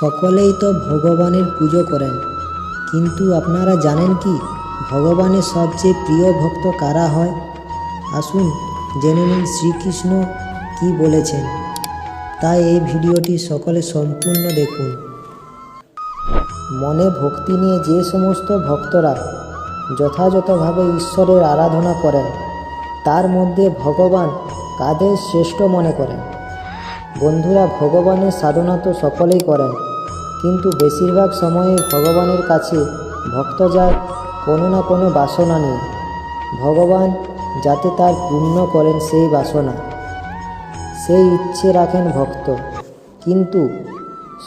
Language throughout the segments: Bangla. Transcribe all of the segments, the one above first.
সকলেই তো ভগবানের পুজো করেন। কিন্তু আপনারা জানেন কি, ভগবানের সবচেয়ে প্রিয় ভক্ত কারা হয়? আসুন জেনে নিন শ্রীকৃষ্ণ কি বলেছেন। তাই এই ভিডিওটি সকলে সম্পূর্ণ দেখুন। মনে ভক্তি নিয়ে যে সমস্ত ভক্তরা যথাযথভাবে ঈশ্বরের আরাধনা করেন, তার মধ্যে ভগবান কাদের শ্রেষ্ঠ মনে করেন? বন্ধুরা, ভগবানের সাধনা তো সকলেই করেন। কিন্তু বেশিরভাগ সময়ে ভগবানের কাছে ভক্ত যায় কোনো না কোনো বাসনা নেই। ভগবান যাতে তার পূর্ণ করেন সেই বাসনা। সেই ইচ্ছে রাখেন ভক্ত। কিন্তু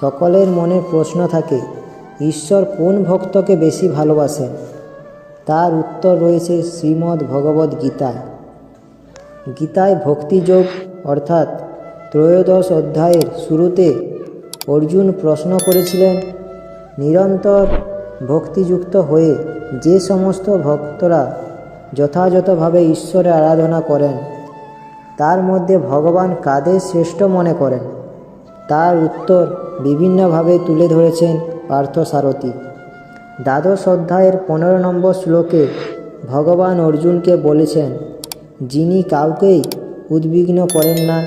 সকলের মনে প্রশ্ন থাকে, ঈশ্বর কোন ভক্তকে বেশি ভালোবাসেন? তার উত্তর রয়েছে শ্রীমদ্ ভগবদ্ গীতায়। গীতায় ভক্তিযোগ অর্থাৎ ত্রয়োদশ অধ্যায়ের শুরুতে অর্জুন প্রশ্ন করেছিলেন, নিরন্তর ভক্তিযুক্ত হয়ে যে সমস্ত ভক্তরা যথাযথভাবে ঈশ্বরের আরাধনা করেন, তার মধ্যে ভগবান কাদের শ্রেষ্ঠ মনে করেন? তার উত্তর বিভিন্নভাবে তুলে ধরেছেন পার্থসারথী দ্বাদশ অধ্যায়ের পনেরো নম্বর শ্লোকে ভগবান অর্জুনকে বলেছেন, যিনি কাউকেই উদ্বিগ্ন করেন না,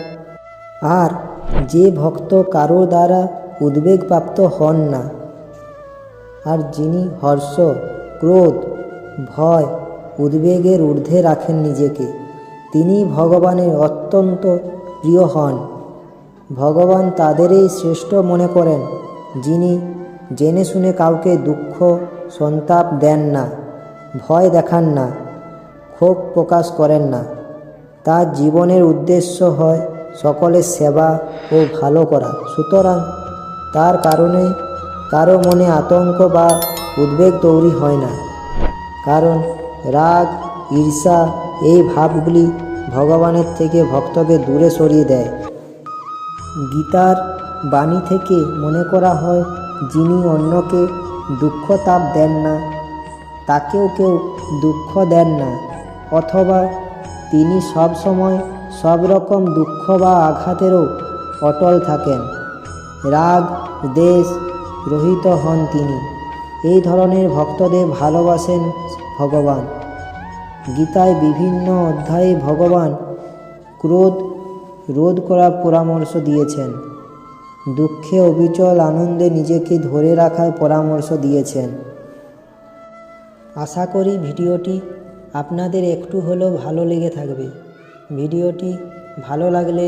আর যে ভক্ত কারও দ্বারা উদ্বেগপ্রাপ্ত হন না, আর যিনি হর্ষ, ক্রোধ, ভয়, উদ্বেগের ঊর্ধ্বে রাখেন নিজেকে, তিনি ভগবানের অত্যন্ত প্রিয় হন। ভগবান তাদেরই শ্রেষ্ঠ মনে করেন, যিনি জেনে শুনে কাউকে দুঃখ, সন্তাপ দেন না, ভয় দেখান না, ক্ষোভ প্রকাশ করেন না। তার জীবনের উদ্দেশ্য হয় সকলের সেবা ও ভালো করা। সুতরাং তার কারণে কারও মনে আতঙ্ক বা উদ্বেগ তৈরি হয় না। কারণ রাগ, ঈর্ষা এই ভাবগুলি ভগবানের থেকে ভক্তকে দূরে সরিয়ে দেয়। গীতার বাণী থেকে মনে করা হয়, যিনি অন্যকে দুঃখ তাপ দেন না, তাকেও কেউ দুঃখ দেন না, অথবা তিনি সব সময় সব রকম দুঃখ বা আঘাতেরও অটল থাকেন। রাগ, দেশ রহিত হন তিনি। এই ধরনের ভক্তদের ভালোবাসেন ভগবান। গীতায় বিভিন্ন অধ্যায়ে ভগবান ক্রোধ রোধ করার পরামর্শ দিয়েছেন। দুঃখে অবিচল আনন্দে নিজেকে ধরে রাখার পরামর্শ দিয়েছেন। আশা করি ভিডিওটি আপনাদের একটু হলেও ভালো লেগে থাকবে। ভিডিওটি ভালো লাগলে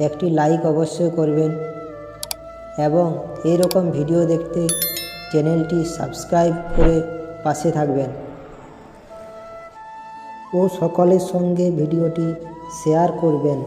একটি লাইক অবশ্যই করবেন এবং এরকম ভিডিও দেখতে চ্যানেলটি সাবস্ক্রাইব করে পাশে থাকবেন। ও সকলের সঙ্গে ভিডিওটি শেয়ার করবেন।